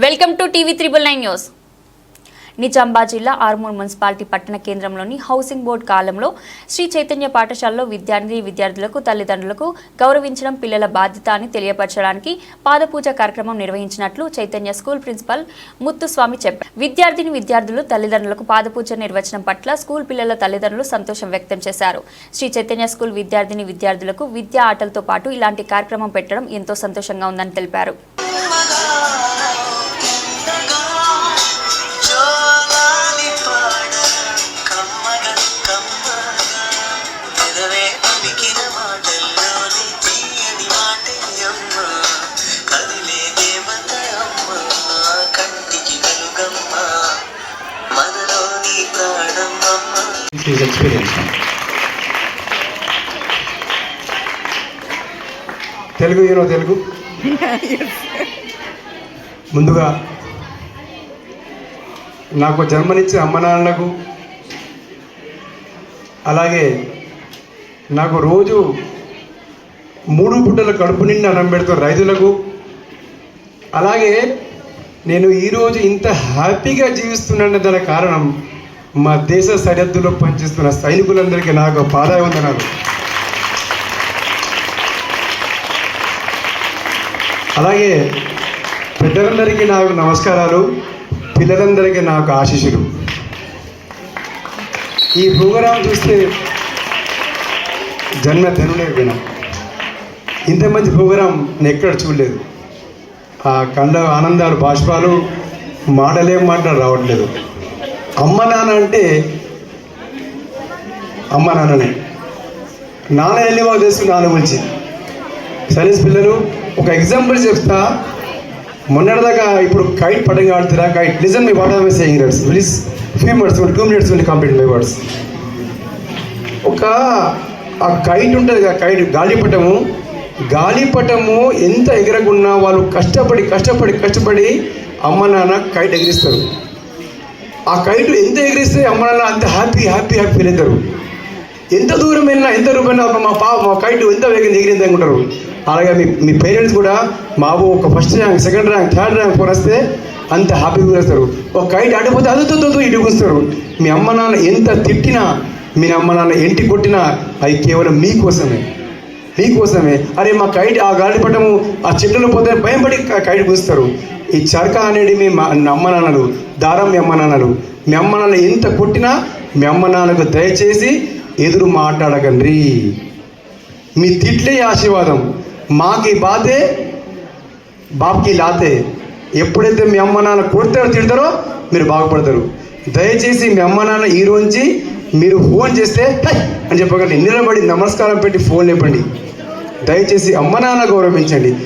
Welcome to TV triple nine news. Nizamabad జిల్లా Armoor municipality పట్టణ కేంద్రంలోని హౌసింగ్ బోర్డు కాలంలో శ్రీ చైతన్య పాఠశాలలో విద్యార్థి విద్యార్థులకు తల్లిదండ్రులకు గౌరవించడం పిల్లల బాధ్యత అని తెలియపరచడానికి పాదపూజ కార్యక్రమం నిర్వహించినట్లు చైతన్య స్కూల్ ప్రిన్సిపల్ ముత్తుస్వామి చెప్పారు. విద్యార్థిని విద్యార్థులు తల్లిదండ్రులకు పాదపూజ నిర్వచనం పట్ల స్కూల్ పిల్లల తల్లిదండ్రులు సంతోషం వ్యక్తం చేశారు. శ్రీ చైతన్య స్కూల్ విద్యార్థిని విద్యార్థులకు విద్యా ఆటలతో పాటు ఇలాంటి కార్యక్రమం పెట్టడం ఎంతో సంతోషంగా ఉందని తెలిపారు. His experience. Telugu you know Telugu ముందుగా నాకు జన్మనిచ్చే అమ్మ నాన్నలకు అలాగే నాకు రోజు మూడు పుట్టల కడుపు నిండా అన్నం పెడుతున్న రైతులకు అలాగే నేను ఈరోజు ఇంత హ్యాపీగా జీవిస్తున్నాను దాని కారణం మా దేశ సరిహద్దులో పనిచేస్తున్న సైనికులందరికీ నాకు పాదాయ అలాగే పెద్దలందరికీ నాకు నమస్కారాలు పిల్లలందరికీ నాకు ఆశీస్సులు. ఈ ప్రోగ్రాం చూస్తే జన్మ ధనులేకపోయినా ఇంత మంచి ప్రోగ్రాం నేను ఎక్కడ చూడలేదు. ఆ కళ్ళ ఆనందాలు బాష్పాలు మాటలేం మాటలు రావట్లేదు అమ్మ నాన్న అంటే అమ్మ నాన్ననే. నాన్న వెళ్ళి వాళ్ళు తెలుసు నాన్న గురించి సైన్స్ పిల్లలు ఒక ఎగ్జాంపుల్ చెప్తా. మొన్నటిదాకా ఇప్పుడు కైట్ పడంగా ఆడుతురా? Kite listen me what are my saying words please few minutes two minutes only complete my words ఒక ఆ కైట్ ఉంటుంది కదా కైట్ గాలిపటము. గాలిపటము ఎంత ఎగరకున్నా వాళ్ళు కష్టపడి కష్టపడి కష్టపడి అమ్మ నాన్న కైట్ ఎగిరిస్తారు. ఆ కైట్లు ఎంత ఎగిరిస్తే అమ్మ నాన్న అంత హ్యాపీ హ్యాపీ హ్యాపీ ఫీల్ అవుతారు ఎంత దూరం వెళ్ళినా ఎంత దూరం వెళ్ళినా మా పాప మా కైట్ ఎంత వేగంగా ఎగిరింది అనుకుంటారు. అలాగే మీ మీ పేరెంట్స్ కూడా మాబు ఒక first rank second rank third rank four వస్తే అంత హ్యాపీగా వేస్తారు. ఒక కైట్ ఆడిపోతే అదుతో ఇటు వస్తారు. మీ అమ్మ నాన్న ఎంత తిట్టినా మీ అమ్మ నాన్న ఎంటి కొట్టినా అది కేవలం మీకోసమే. నీకోసమే. అరే మా కైట్ ఆ గాలి పట్టము ఆ చెట్లను పోతే భయపడి కైట్ కూస్తారు. ఈ చరక అనేది మీ మా- అమ్మ నాన్నలు దారం మీ అమ్మ నాన్నలు. మీ ఎంత కొట్టినా మీ నాన్నకు దయచేసి ఎదురు మాట్లాడకండి. మీ తిట్లే ఆశీర్వాదం. మాకి బాతే బాప్కి లాతే. ఎప్పుడైతే మీ అమ్మ నాన్న కొడతారో తిడతారో మీరు బాగుపడతారు. దయచేసి మీ అమ్మ నాన్న ఈ రోజు మీరు ఫోన్ చేస్తే అని అని నిన్న నిలబడి నమస్కారం పెట్టి ఫోన్ లేపండి. దయచేసి అమ్మ నాన్న గౌరవించండి.